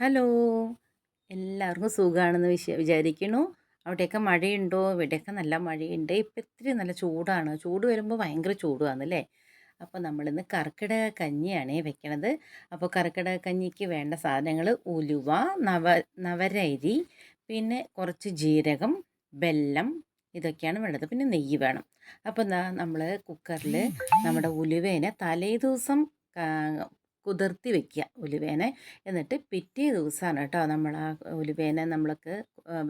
Hello. എല്ലാവർക്കും സുഖമാണെന്ന് വിശ വിചാരിക്കുന്നു. അവിടെയൊക്കെ മഴയുണ്ടോ? ഇവിടെയൊക്കെ നല്ല മഴയുണ്ട്. ഇപ്പം ഇത്തിരി നല്ല ചൂടാണ്. ചൂട് വരുമ്പോൾ ഭയങ്കര ചൂടുവാണല്ലേ? അപ്പോൾ നമ്മളിന്ന് കർക്കിടക കഞ്ഞിയാണ് വെക്കണത്. അപ്പോൾ കർക്കിടക കഞ്ഞിക്ക് വേണ്ട സാധനങ്ങൾ ഉലുവ നവ നവരരി പിന്നെ കുറച്ച് ജീരകം വെല്ലം ഇതൊക്കെയാണ് വേണ്ടത്. പിന്നെ നെയ്യ് വേണം. അപ്പോൾ നമ്മൾ കുക്കറിൽ നമ്മുടെ ഉലുവേനെ തലേ ദിവസം കുതിർത്തി വെക്കുക ഉലുവേനെ. എന്നിട്ട് പിറ്റേ ദിവസമാണ് കേട്ടോ നമ്മൾ ആ ഉലുവേനെ നമ്മൾക്ക്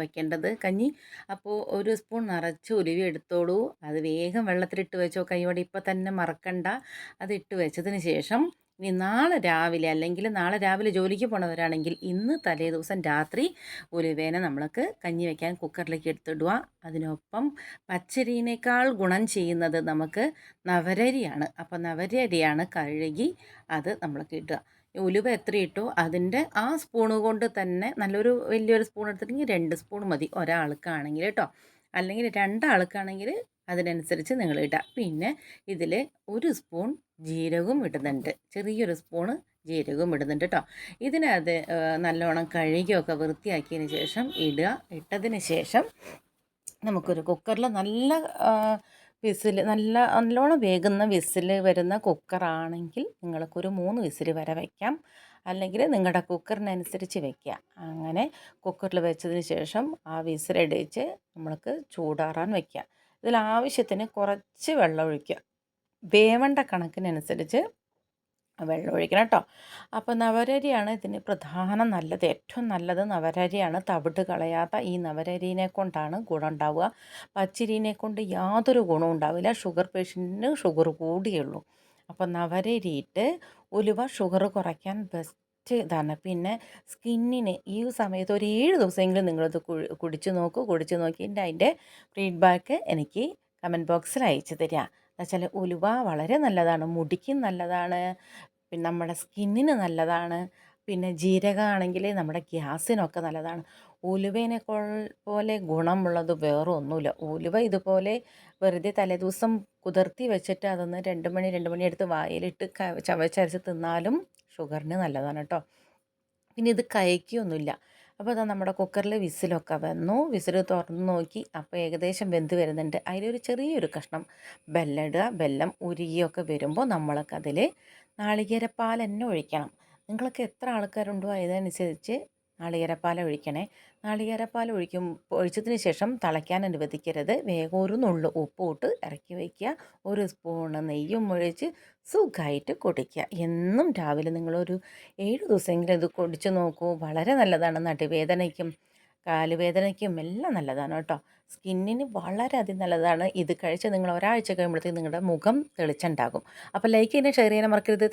വെക്കേണ്ടത്. കഞ്ഞി അപ്പോൾ ഒരു സ്പൂൺ നിറച്ച് ഉലുവി എടുത്തോളൂ. അത് വേഗം വെള്ളത്തിലിട്ട് വെച്ചോ. കൈയോടെ ഇപ്പം തന്നെ മറക്കണ്ട. അത് ഇട്ട് വെച്ചതിന് ശേഷം ഇനി നാളെ രാവിലെ അല്ലെങ്കിൽ നാളെ രാവിലെ ജോലിക്ക് പോണവരാണെങ്കിൽ ഇന്ന് തലേ ദിവസം രാത്രി ഉലുവേനെ നമ്മൾക്ക് കഞ്ഞി വയ്ക്കാൻ കുക്കറിലേക്ക് എടുത്തിടുക. അതിനൊപ്പം പച്ചരിനേക്കാൾ ഗുണം ചെയ്യുന്നത് നമുക്ക് നവരരിയാണ്. അപ്പോൾ നവരരിയാണ് കഴുകി അത് നമ്മൾക്ക് ഇടുക. ഉലുവ എത്ര ഇട്ടോ അതിന്റെ ആ സ്പൂണ് കൊണ്ട് തന്നെ നല്ലൊരു വലിയൊരു സ്പൂൺ എടുത്തിട്ടുണ്ടെങ്കിൽ രണ്ട് സ്പൂൺ മതി. ഒരാൾക്കാണെങ്കിൽ കേട്ടോ. അല്ലെങ്കിൽ രണ്ടാൾക്കാണെങ്കിൽ അതിനനുസരിച്ച് നിങ്ങൾ ഇടുക പിന്നെ ഇതിൽ ഒരു സ്പൂൺ ജീരകവും ഇടുന്നുണ്ട്. ചെറിയൊരു സ്പൂണ് ജീരകവും ഇടുന്നുണ്ട് കേട്ടോ ഇതിനകത്ത് നല്ലോണം കഴുകിയൊക്കെ വൃത്തിയാക്കിയതിന് ശേഷം ഇടുക. ഇട്ടതിന് ശേഷം നമുക്കൊരു കുക്കറിൽ നല്ല വിസിൽ നല്ല നല്ലോണം വേകുന്ന വിസിൽ വരുന്ന കുക്കറാണെങ്കിൽ നിങ്ങൾക്കൊരു മൂന്ന് വിസിൽ വരെ വയ്ക്കാം അല്ലെങ്കിൽ നിങ്ങളുടെ കുക്കറിനനുസരിച്ച് വെക്കുക അങ്ങനെ കുക്കറിൽ വെച്ചതിന് ശേഷം ആ വിസിലടിച്ച് നമ്മൾക്ക് ചൂടാറാൻ വയ്ക്കുക ഇതിൽ ആവശ്യത്തിന് കുറച്ച് വെള്ളം ഒഴിക്കുക വേവണ്ട കണക്കിനനുസരിച്ച് വെള്ളം ഒഴിക്കണം കേട്ടോ അപ്പോൾ നവരരിയാണ് ഇതിന് പ്രധാനം നല്ലത്. ഏറ്റവും നല്ലത് നവരരിയാണ്. തവിട്ട് കളയാത്ത ഈ നവരരിനെ കൊണ്ടാണ് ഗുണം ഉണ്ടാവുക പച്ചരിനെ കൊണ്ട് യാതൊരു ഗുണവും ഉണ്ടാവില്ല. ഷുഗർ പേഷ്യന്റിന് ഷുഗർ കൂടിയുള്ളൂ അപ്പോൾ നവരരിയിട്ട് ഉലുവ ഷുഗർ കുറയ്ക്കാൻ ബെസ്റ്റ് ഇതാണ്. പിന്നെ സ്കിന്നിന് ഈ സമയത്ത് ഒരു ഏഴ് ദിവസമെങ്കിലും നിങ്ങളത് കുടിച്ച് നോക്കൂ. കുടിച്ച് നോക്കിയിട്ട് അതിന്റെ ഫീഡ്ബാക്ക് എനിക്ക് കമന്റ് ബോക്സിൽ അയച്ചു തരിക എന്നുവെച്ചാൽ ഉലുവ വളരെ നല്ലതാണ്. മുടിക്കും നല്ലതാണ്. പിന്നെ നമ്മുടെ സ്കിന്നിന് നല്ലതാണ്. പിന്നെ ജീരകമാണെങ്കിൽ നമ്മുടെ ഗ്യാസിനൊക്കെ നല്ലതാണ്. ഉലുവേനെ പോലെ ഗുണമുള്ളത് വേറെ ഒന്നുമില്ല ഉലുവ ഇതുപോലെ വെറുതെ തലേദിവസം കുതിർത്തി വെച്ചിട്ട് അതൊന്ന് രണ്ട് മണി രണ്ട് മണി എടുത്ത് വായിലിട്ട് ചവച്ചരച്ച് തിന്നാലും ഷുഗറിന് നല്ലതാണ് കേട്ടോ പിന്നെ ഇത് കഴിക്കുകയൊന്നുമില്ല അപ്പോൾ അതാ നമ്മുടെ കുക്കറിൽ വിസിലൊക്കെ വന്നു. വിസിൽ തുറന്ന് നോക്കി. അപ്പോൾ ഏകദേശം വെന്ത് വരുന്നുണ്ട്. അതിലൊരു ചെറിയൊരു കഷ്ണം ബെല്ലം ഇടുക ബെല്ലം ഉരുകിയൊക്കെ വരുമ്പോൾ നമ്മൾക്കതിൽ നാളികേരപ്പാൽ തന്നെ ഒഴിക്കണം. നിങ്ങൾക്ക് എത്ര ആൾക്കാരുണ്ടോ അതിനനുസരിച്ച് നാളികേരപ്പാൽ ഒഴിക്കണേ. നാളികേരപ്പാൽ ഒഴിക്കും ഒഴിച്ചതിന് ശേഷം തിളയ്ക്കാൻ അനുവദിക്കരുത്. വേഗം ഒരു നുള്ളു ഉപ്പ് ഇട്ട് ഇറക്കി വയ്ക്കുക. ഒരു സ്പൂണ് നെയ്യും ഒഴിച്ച് സുഖമായിട്ട് കുടിക്കുക. എന്നും രാവിലെ നിങ്ങളൊരു ഏഴ് ദിവസമെങ്കിലും ഇത് കുടിച്ച് നോക്കൂ. വളരെ നല്ലതാണ്. നടുവേദനയ്ക്കും കാലുവേദനയ്ക്കും എല്ലാം നല്ലതാണ് കേട്ടോ. സ്കിന്നിന് വളരെ അതി നല്ലതാണ്. ഇത് കഴിച്ച് നിങ്ങൾ ഒരാഴ്ച കഴിയുമ്പോഴത്തേക്ക് നിങ്ങളുടെ മുഖം തെളിച്ചുണ്ടാകും. അപ്പോൾ ലൈക്ക് ചെയ്യാനും ഷെയർ ചെയ്യാനും മറക്കരുത്.